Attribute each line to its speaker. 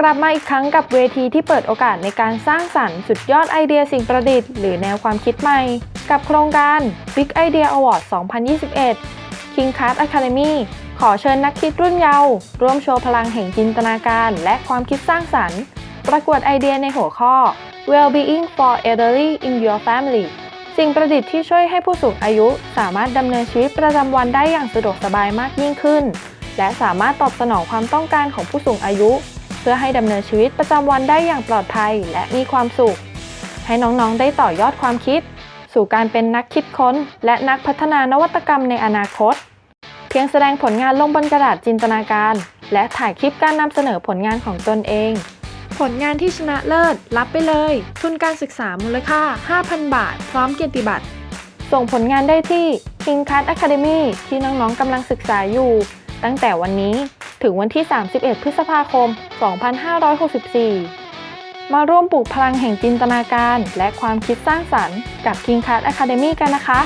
Speaker 1: กลับมาอีกครั้งกับเวทีที่เปิดโอกาสในการสร้างสรรค์สุดยอดไอเดียสิ่งประดิษฐ์หรือแนวความคิดใหม่ กับโครงการ Big Idea Award 2021 King Card Academy ขอเชิญนักคิดรุ่นเยาว์ร่วมโชว์พลังแห่งจินตนาการและความคิดสร้างสรรค์ ประกวดไอเดียในหัวข้อ Well-being for Elderly in Your Family สิ่งประดิษฐ์ที่ช่วยให้ผู้สูงอายุสามารถดำเนินชีวิตประจำวันได้อย่างสะดวกสบายมากยิ่งขึ้น และสามารถตอบสนองความต้องการของผู้สูงอายุ พื่อให้ดำเนินชีวิตประจำวันได้อย่างปลอดภัยและมีความสุข ให้น้องๆได้ต่อยอดความคิด สู่การเป็นนักคิดค้น และนักพัฒนานวัตกรรมในอนาคต เพียงแสดงผลงานลงบนกระดาษจินตนาการ และถ่ายคลิปการนำเสนอผลงานของตนเอง ผลงานที่ชนะเลิศ รับไปเลย ทุนการศึกษามูลค่า 5,000 บาท พร้อมเกียรติบัตรส่งผลงานได้ที่ King Card Academy ที่น้องๆกำลังศึกษาอยู่ ตั้งแต่วันนี้ ถึงวันที่ 31 พฤษภาคม 2564 มาร่วมปลูกพลังแห่งจินตนาการ และความคิดสร้างสรรค์กับ King Card Academy กันนะคะ